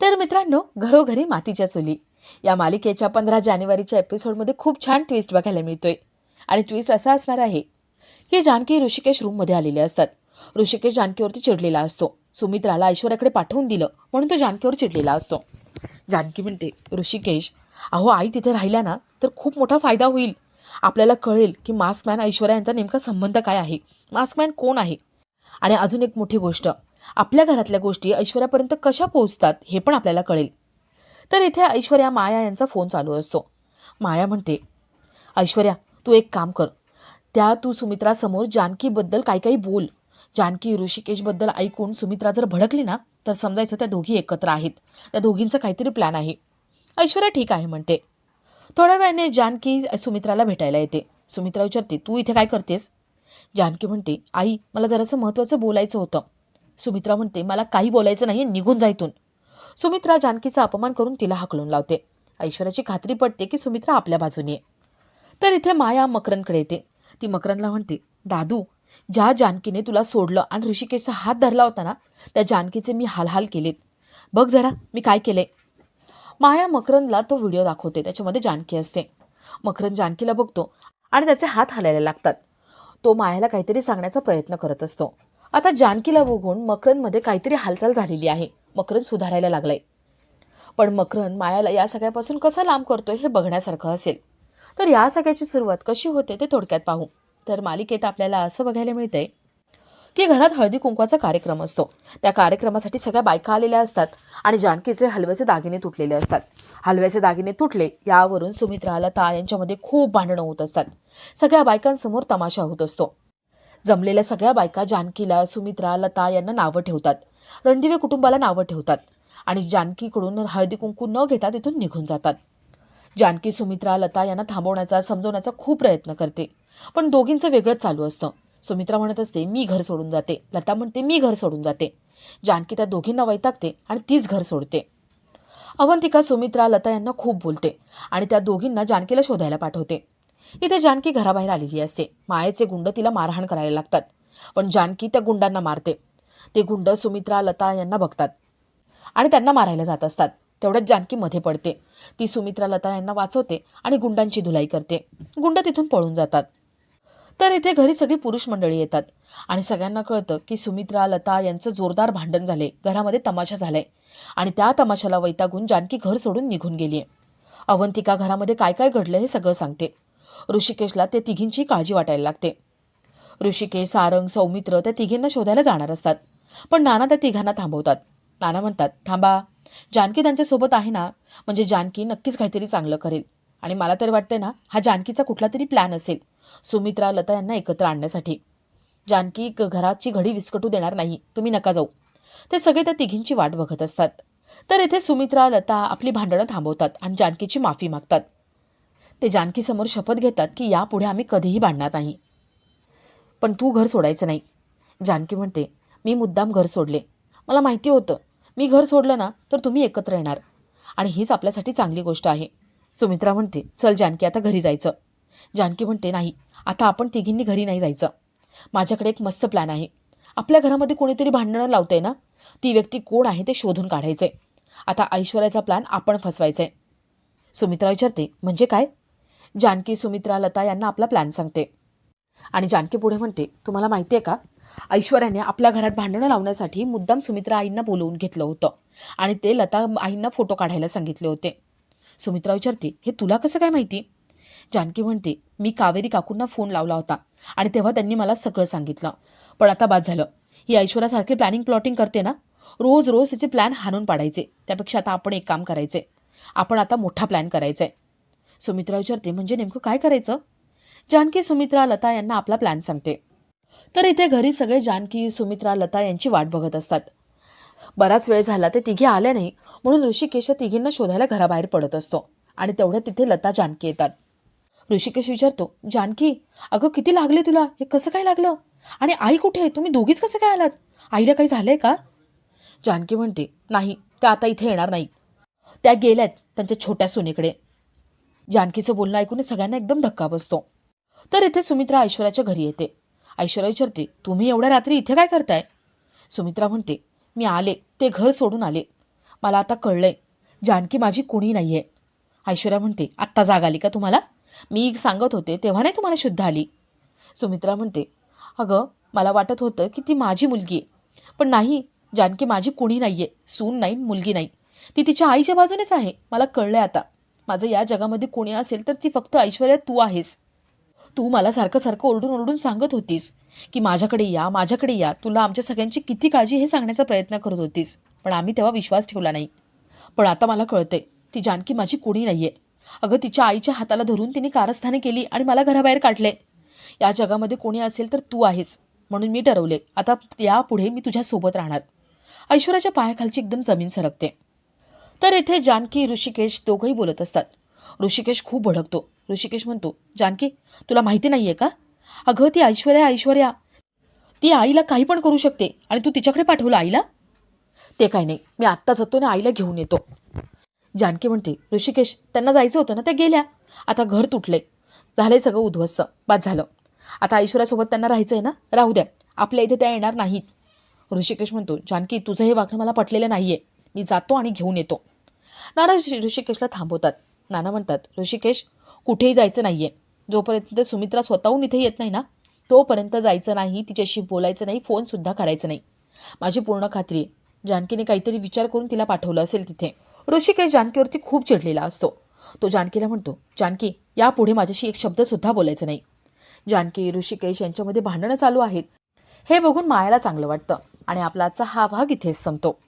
तर मित्रांनो घरोघरी मातीच्या चुली. या मालिकेच्या पंधरा जानेवारीच्या एपिसोडमध्ये खूप छान ट्विस्ट बघायला मिळतोय. आणि ट्विस्ट असा असणार आहे की जानकी ऋषिकेश रूममध्ये आलेले असतात. ऋषिकेश जानकीवरती चिडलेला असतो. सुमित्राला ऐश्वर्याकडे पाठवून दिलं म्हणून तो जानकीवर चिडलेला असतो. जानकी म्हणते ऋषिकेश अहो आई तिथे राहिल्या ना तर खूप मोठा फायदा होईल. आपल्याला कळेल की मास्क मॅन ऐश्वर्या यांचा नेमका संबंध काय आहे. मास्क मॅन कोण आहे? आणि अजून एक मोठी गोष्ट आपल्या घरातल्या गोष्टी ऐश्वर्यापर्यंत कशा पोहोचतात हे पण आपल्याला कळेल. तर इथे ऐश्वर्या माया यांचा फोन चालू असतो. माया म्हणते ऐश्वर्या तू एक काम कर. त्या तू सुमित्रासमोर जानकीबद्दल काही काही बोल. जानकी ऋषिकेशबद्दल ऐकून सुमित्रा जर भडकली ना तर समजायचं त्या दोघी एकत्र आहेत. त्या दोघींचं काहीतरी प्लॅन आहे. ऐश्वर्या ठीक आहे म्हणते. थोड्या वेळाने जानकी सुमित्राला भेटायला येते. सुमित्रा विचारते तू इथे काय करतेस? जानकी म्हणते आई मला जरासं महत्त्वाचं बोलायचं होतं. सुमित्रा म्हणते मला काही बोलायचं नाही निघून जायतून सुमित्रा जानकीचा अपमान करून तिला हाकलून लावते. ऐश्वर्याची खात्री पडते की सुमित्रा आपल्या बाजूने तर इथे माया मकरनकडे येते. ती मकरनला म्हणते दादू ज्या जानकीने तुला सोडलं आणि ऋषिकेशचा हात धरला होता ना त्या जानकीचे मी हालहाल केलेत. बघ जरा मी काय केले माया मकरनला तो व्हिडिओ दाखवते त्याच्यामध्ये जानकी असते. मकरन जानकीला बघतो आणि त्याचे हात हालायला लागतात. तो मायाला काहीतरी सांगण्याचा प्रयत्न करत असतो. आता जानकीला बघून मकरनमध्ये काहीतरी हालचाल झालेली आहे. मकरन सुधारायला लागलाय. पण मकरन मायाला या सगळ्यापासून कसा लांब करतोय हे बघण्यासारखं असेल. तर या सगळ्याची सुरुवात कशी होते ते थोडक्यात पाहू. तर मालिकेत आपल्याला असं बघायला मिळतंय की घरात हळदी कुंकवाचा कार्यक्रम असतो. त्या कार्यक्रमासाठी सगळ्या बायका आलेल्या असतात आणि जानकीचे हलव्याचे दागिने तुटलेले असतात. हलव्याचे दागिने तुटले यावरून सुमित्राला ता यांच्यामध्ये खूप भांडणं होत असतात. सगळ्या बायकांसमोर तमाशा होत असतो. जमलेल्या सगळ्या बायका जानकीला सुमित्रा लता यांना नावं ठेवतात. रणदिवे कुटुंबाला नावं ठेवतात. आणि जानकीकडून हळदी कुंकू न घेता तिथून निघून जातात. जानकी सुमित्रा लता यांना थांबवण्याचा समजवण्याचा खूप प्रयत्न करते. पण दोघींचं वेगळंच चालू असतं. सुमित्रा म्हणत असते मी घर सोडून जाते. लता म्हणते मी घर सोडून जाते. जानकी त्या दोघींना वैतागते आणि तीच घर सोडते. अवंतिका सुमित्रा लता यांना खूप बोलते आणि त्या दोघींना जानकीला शोधायला पाठवते. इथे जानकी घराबाहेर आलेली असते. मायेचे गुंड तिला मारहाण करायला लागतात. पण जानकी त्या गुंडांना मारते. ते गुंड सुमित्रा लता यांना बघतात. आणि त्यांना मारायला जात असतात. तेवढ्यात जानकी मध्ये पडते. ती सुमित्रा लता यांना वाचवते आणि गुंडांची धुलाई करते. गुंड तिथून पळून जातात. तर इथे घरी सगळी पुरुष मंडळी येतात. आणि सगळ्यांना कळतं की सुमित्रा लता यांचं जोरदार भांडण झाले. घरामध्ये तमाशा झालाय. आणि त्या तमाशाला वैतागून जानकी घर सोडून निघून गेली अवंतिका घरामध्ये काय काय घडलं हे सगळं सांगते. ऋषिकेशला ते तिघींची काळजी वाटायला लागते. ऋषिकेश सारंग सौमित्र त्या तिघींना शोधायला जाणार असतात. पण नाना त्या तिघांना थांबवतात. नाना म्हणतात थांबा. जानकी त्यांच्यासोबत आहे ना? म्हणजे जानकी नक्कीच काहीतरी चांगलं करेल. आणि मला तरी वाटतंय ना हा जानकीचा कुठला तरी प्लॅन असेल. सुमित्रा लता यांना एकत्र आणण्यासाठी. जानकी घराची घडी विस्कटू देणार नाही. तुम्ही नका जाऊ. ते सगळे त्या तिघींची वाट बघत असतात. तर येथे सुमित्रा लता आपली भांडणं थांबवतात आणि जानकीची माफी मागतात. ते जानकीसमोर शपथ घेतात की यापुढे आम्ही कधीही भांडणार नाही. पण तू घर सोडायचं नाही. जानकी म्हणते मी मुद्दाम घर सोडले. मला माहिती होतं. मी घर सोडलं ना तर तुम्ही एकत्र येणार. आणि हीच आपल्यासाठी चांगली गोष्ट आहे. सुमित्रा म्हणते चल जानकी आता घरी जायचं. जानकी म्हणते नाही आता आपण तिघींनी घरी नाही जायचं. माझ्याकडे एक मस्त प्लॅन आहे. आपल्या घरामध्ये कोणीतरी भांडणं लावतंय ना ती व्यक्ती कोण आहे ते शोधून काढायचंय. आता ऐश्वर्याचा प्लॅन आपण फसवायचा आहे सुमित्रा विचारते म्हणजे काय? जानकी सुमित्रा लता यांना आपला प्लॅन सांगते. आणि जानकी पुढे म्हणते तुम्हाला माहिती आहे का? ऐश्वर्याने आपल्या घरात भांडणं लावण्यासाठी मुद्दाम सुमित्रा आईंना बोलवून घेतलं होतं. आणि ते लता आईंना फोटो काढायला सांगितले होते. सुमित्रा विचारते हे तुला कसं काय माहिती? जानकी म्हणते मी कावेरी काकूंना फोन लावला होता आणि तेव्हा त्यांनी मला सगळं सांगितलं. पण आता बाद झालं. ही ऐश्वर्यासारखी प्लॅनिंग प्लॉटिंग करते ना? रोज रोज तिचे प्लॅन हाणून पाडायचे. त्यापेक्षा आता आपण एक काम करायचे. आपण आता मोठा प्लॅन करायचा आहे सुमित्रा विचारते म्हणजे नेमकं काय करायचं? जानकी सुमित्रा लता यांना आपला प्लॅन सांगते. तर इथे घरी सगळे जानकी सुमित्रा लता यांची वाट बघत असतात. बराच वेळ झाला ते तिघे आल्या नाही म्हणून ऋषिकेश या तिघींना शोधायला घराबाहेर पडत असतो आणि तेवढ्यात तिथे लता जानकी येतात. ऋषिकेश विचारतो जानकी अगं किती लागले तुला? हे कसं काय लागलं? आणि आई कुठे आहे? तुम्ही दोघीच कसं काय आलात? आईला काही झालंय का? जानकी म्हणते नाही त्या आता इथे येणार नाही त्या गेल्यात त्यांच्या छोट्या सुनेकडे. जानकीचं बोलणं ऐकून सगळ्यांना एकदम धक्का बसतो. तर इथे सुमित्रा ऐश्वर्याच्या घरी येते. ऐश्वर्या विचारते तुम्ही एवढ्या रात्री इथे काय करताय? सुमित्रा म्हणते मी आले ते घर सोडून आले. मला आता कळलंय जानकी माझी कुणी नाही आहे ऐश्वर्या म्हणते आत्ता जाग आली का तुम्हाला? मी सांगत होते तेव्हा नाही तुम्हाला शुद्ध आली. सुमित्रा म्हणते अगं मला वाटत होतं की ती माझी मुलगी आहे. पण नाही जानकी माझी कुणी नाही आहे सून नाही मुलगी नाही. ती तिच्या आईच्या बाजूनेच आहे मला कळलं आता. माझं या जगामध्ये कोणी असेल तर ती फक्त ऐश्वर्या तू आहेस. तू मला सारखं सारखं ओरडून ओरडून सांगत होतीस की माझ्याकडे या माझ्याकडे या. तुला आमच्या सगळ्यांची किती काळजी हे सांगण्याचा प्रयत्न करत होतीस. पण आम्ही तेव्हा विश्वास ठेवला नाही. पण आता मला कळते ती जानकी माझी कोणी नाही आहे अगं तिच्या आईच्या हाताला धरून तिने कारस्थाने केली आणि मला घराबाहेर काढले. या जगामध्ये कोणी असेल तर तू आहेस म्हणून मी ठरवले. आता यापुढे मी तुझ्यासोबत राहणार. ऐश्वर्याच्या पायाखालची एकदम जमीन सरकते. तर इथे जानकी ऋषिकेश दोघंही बोलत असतात. ऋषिकेश खूप भडकतो. ऋषिकेश म्हणतो जानकी तुला माहिती नाही आहे का? अगं ती ऐश्वर्या ऐश्वर्या ती आईला काही पण करू शकते आणि तू तिच्याकडे पाठवलं आईला? ते काय नाही. मी आत्ता जातो ना आईला घेऊन येतो. जानकी म्हणते ऋषिकेश त्यांना जायचं होतं ना ते गेल्या. आता घर तुटले झालंय सगळं उद्ध्वस्त. बाद झालं. आता ऐश्वर्यासोबत त्यांना राहायचं आहे ना? राहू द्या. आपल्या इथे त्या येणार नाहीत. ऋषिकेश म्हणतो जानकी तुझं हे वागणं मला पटलेलं नाही आहे मी जातो आणि घेऊन येतो. नाना ऋषि ऋषिकेशला थांबवतात. नाना म्हणतात ऋषिकेश कुठेही जायचं नाही आहे जोपर्यंत सुमित्रा स्वतःहून इथे येत नाही ना तोपर्यंत जायचं नाही तिच्याशी बोलायचं नाही फोनसुद्धा करायचं नाही. माझी पूर्ण खात्री आहे. जानकीने काहीतरी विचार करून तिला पाठवलं असेल तिथे. ऋषिकेश जानकीवरती खूप चिडलेला असतो. तो जानकीला म्हणतो जानकी यापुढे माझ्याशी एक शब्दसुद्धा बोलायचं नाही. जानकी ऋषिकेश यांच्यामध्ये भांडणं चालू आहेत. हे बघून मायाला चांगलं वाटतं आणि आपला आजचा हा भाग इथेच संपतो.